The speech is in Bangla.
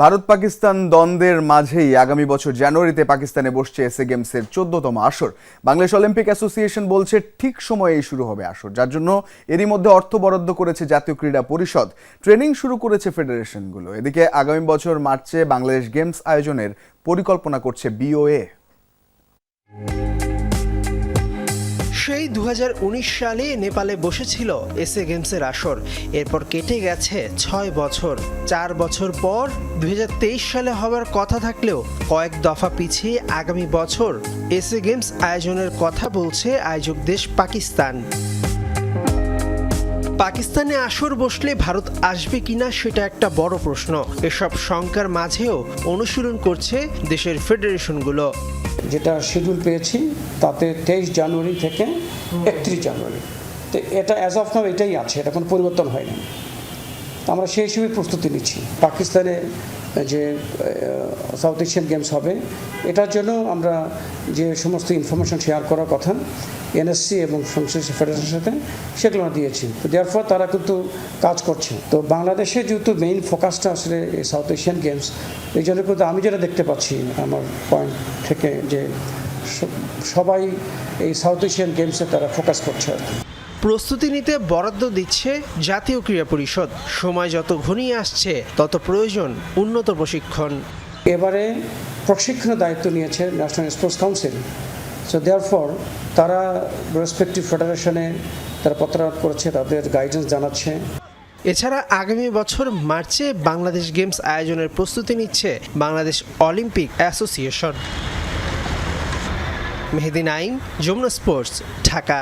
ভারত পাকিস্তান দ্বন্দ্বের মাঝেই আগামী বছর জানুয়ারিতে পাকিস্তানে বসছে এসএ গেমসের চোদ্দতম আসর। বাংলাদেশ অলিম্পিক অ্যাসোসিয়েশন বলছে ঠিক সময়েই শুরু হবে আসর, যার জন্য এরই মধ্যে অর্থ বরাদ্দ করেছে জাতীয় ক্রীড়া পরিষদ। ট্রেনিং শুরু করেছে ফেডারেশনগুলো। এদিকে আগামী বছর মার্চে বাংলাদেশ গেমস আয়োজনের পরিকল্পনা করছে বিওএ সেই দু সালে নেপালে বসেছিল এসএ গেমসের আসর। এরপর কেটে গেছে ছয় বছর। চার বছর পর দুই সালে হওয়ার কথা থাকলেও কয়েক দফা পিছিয়ে আগামী বছর এসএ গেমস আয়োজনের কথা বলছে আয়োজক দেশ পাকিস্তান। পাকিস্তানে আসর বসলে ভারত আসবে কিনা সেটা একটা বড় প্রশ্ন। এসব শঙ্কার মাঝেও অনুশীলন করছে দেশের ফেডারেশনগুলো। যেটা শিডিউল পেয়েছি, তাতে তেইশ জানুয়ারি থেকে একত্রিশ জানুয়ারি। তো এটা অ্যাজ অফ নাও এটাই আছে, এটা কোনো পরিবর্তন হয়নি। আমরা সেই হিসেবে প্রস্তুতি নিচ্ছি। পাকিস্তানে যে সাউথ এশিয়ান গেমস হবে। এটার জন্য আমরা যে সমস্ত ইনফরমেশন শেয়ার করার কথা এনএসসি এবং সংশ্লিষ্ট ফেডারেশনের সাথে, সেগুলো দিয়েছি। তো দেওয়ার পর তারা কিন্তু কাজ করছে। তো বাংলাদেশে যেহেতু মেইন ফোকাসটা আসলে সাউথ এশিয়ান গেমস এই জন্য কিন্তু আমি যেটা দেখতে পাচ্ছি, আমার পয়েন্ট থেকে যে সবাই এই সাউথ এশিয়ান গেমসে তারা ফোকাস করছে। আর প্রস্তুতি নিতে বরাদ্দ দিচ্ছে জাতীয় ক্রীড়া পরিষদ। সময় যত ঘনিয়ে আসছে তত প্রয়োজন উন্নত প্রশিক্ষণ। এবারে প্রশিক্ষণের দায়িত্ব নিয়েছে national sports council so therefore তারা রেসপেক্টিভ ফেডারেশনে তারা পত্রাঘাত করেছে তাদের গাইডেন্স জানাচ্ছে। এছাড়া আগামী বছর মার্চে বাংলাদেশ গেমস আয়োজনের প্রস্তুতি নিচ্ছে বাংলাদেশ অলিম্পিক অ্যাসোসিয়েশন মেহেদি আইন যমুনা স্পোর্টস ঢাকা।